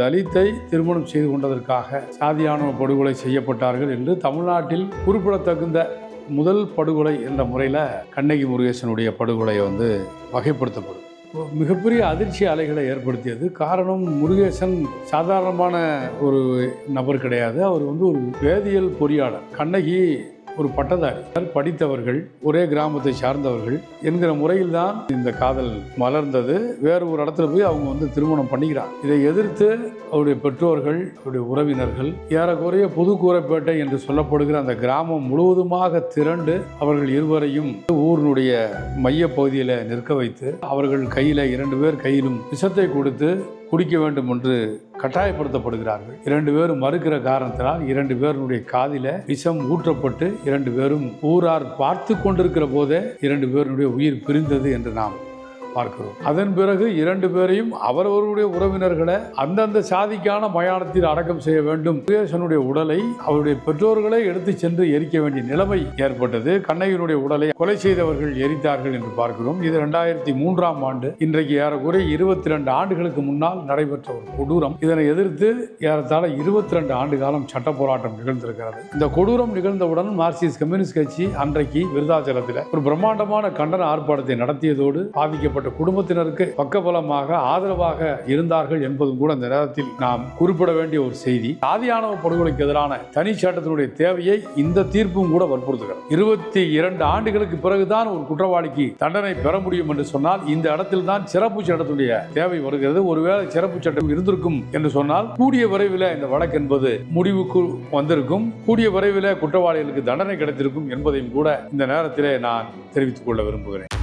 தலித்தை திருமணம் செய்து கொண்டதற்காக சாதியான படுகொலை செய்யப்பட்டார்கள் என்று தமிழ்நாட்டில் குறிப்பிடத்தகுந்த முதல் படுகொலை என்ற முறையில் கண்ணகி முருகேசனுடைய படுகொலை வந்து வகைப்படுத்தப்படும். மிகப்பெரிய அதிர்ச்சி அலைகளை ஏற்படுத்தியது. காரணம் முருகேசன் சாதாரணமான ஒரு நபர் கிடையாது. அவர் வந்து ஒரு வேதியியல் பொறியாளர். கண்ணகி ஒரு பட்டதாரி. படித்தவர்கள் ஒரே கிராமத்தை சார்ந்தவர்கள் என்கிற முறையில் தான் இந்த காதல் மலர்ந்தது. வேறு ஒரு இடத்துல போய் அவங்க வந்து திருமணம் பண்ணிக்கிறாங்க. இதை எதிர்த்து அவருடைய பெற்றோர்கள் அவருடைய உறவினர்கள் ஏறக்குறைய புதுக்கூரப்பேட்டை என்று சொல்லப்படுகிற அந்த கிராமம் முழுவதுமாக திரண்டு அவர்கள் இருவரையும் ஊரினுடைய மைய பகுதியில் நிற்க வைத்து அவர்கள் கையில் இரண்டு பேர் கையிலும் விஷத்தை கொடுத்து குடிக்க வேண்டும் என்று கட்டாயப்படுத்தப்படுகிறார்கள். இரண்டு பேரும் மறுக்கிற காரணத்தினால் இரண்டு பேருடைய காதில விஷம் ஊற்றப்பட்டு இரண்டு பேரும் ஊரார் பார்த்து கொண்டிருக்கிற போதே இரண்டு பேருடைய உயிர் பிரிந்தது என்று நாம் பார்க்கிறோம். அதன் பிறகு இரண்டு பேரையும் அவரவருடைய உறவினர்களை அந்தந்த சாதிக்கான மயானத்தில் அடக்கம் செய்ய வேண்டும். முருகேசனுடைய உடலை அவருடைய பெற்றோர்களை எடுத்து சென்று எரிக்க வேண்டிய நிலைமை ஏற்பட்டது. கண்ணகியினுடைய உடலை கொலை செய்தவர்கள் எரித்தார்கள் என்று பார்க்கிறோம். இது ரெண்டாயிரத்தி மூன்றாம் ஆண்டு. இன்றைக்கு ஏறக்குறைய இருபத்தி ரெண்டு ஆண்டுகளுக்கு முன்னால் நடைபெற்ற ஒரு கொடூரம். இதனை எதிர்த்து ஏறத்தாழ இருபத்தி ரெண்டு ஆண்டு காலம் சட்ட போராட்டம் நிகழ்ந்திருக்கிறது. இந்த கொடூரம் நிகழ்ந்தவுடன் மார்க்சிஸ்ட் கம்யூனிஸ்ட் கட்சி அன்றைக்கு விருதாச்சலத்தில் ஒரு பிரம்மாண்டமான கண்டன ஆர்ப்பாட்டத்தை நடத்தியதோடு பாதிக்கப்பட்ட குடும்பத்தினருக்கு பக்கபலமாக ஆதரவாக இருந்தார்கள் என்பதும் கூட இந்த நேரத்தில் நாம் குறிப்பிட வேண்டிய ஒரு செய்தி. சாதியானவ படுகொலைக்கு எதிரான தனி சட்டத்தினுடைய தேவையை இந்த தீர்ப்பும் கூட வற்புறுத்துகிறது. இருபத்தி இரண்டு ஆண்டுகளுக்கு பிறகுதான் ஒரு குற்றவாளிக்கு தண்டனை பெற முடியும் என்று சொன்னால் இந்த இடத்தில் தான் சிறப்பு சட்டத்துடைய தேவை வருகிறது. ஒருவேளை சிறப்பு சட்டம் இருந்திருக்கும் என்று சொன்னால் கூடிய விரைவில் இந்த வழக்கு என்பது முடிவுக்கு வந்திருக்கும். கூடிய விரைவில் குற்றவாளிகளுக்கு தண்டனை கிடைத்திருக்கும் என்பதையும் கூட இந்த நேரத்திலே நான் தெரிவித்துக் கொள்ள விரும்புகிறேன்.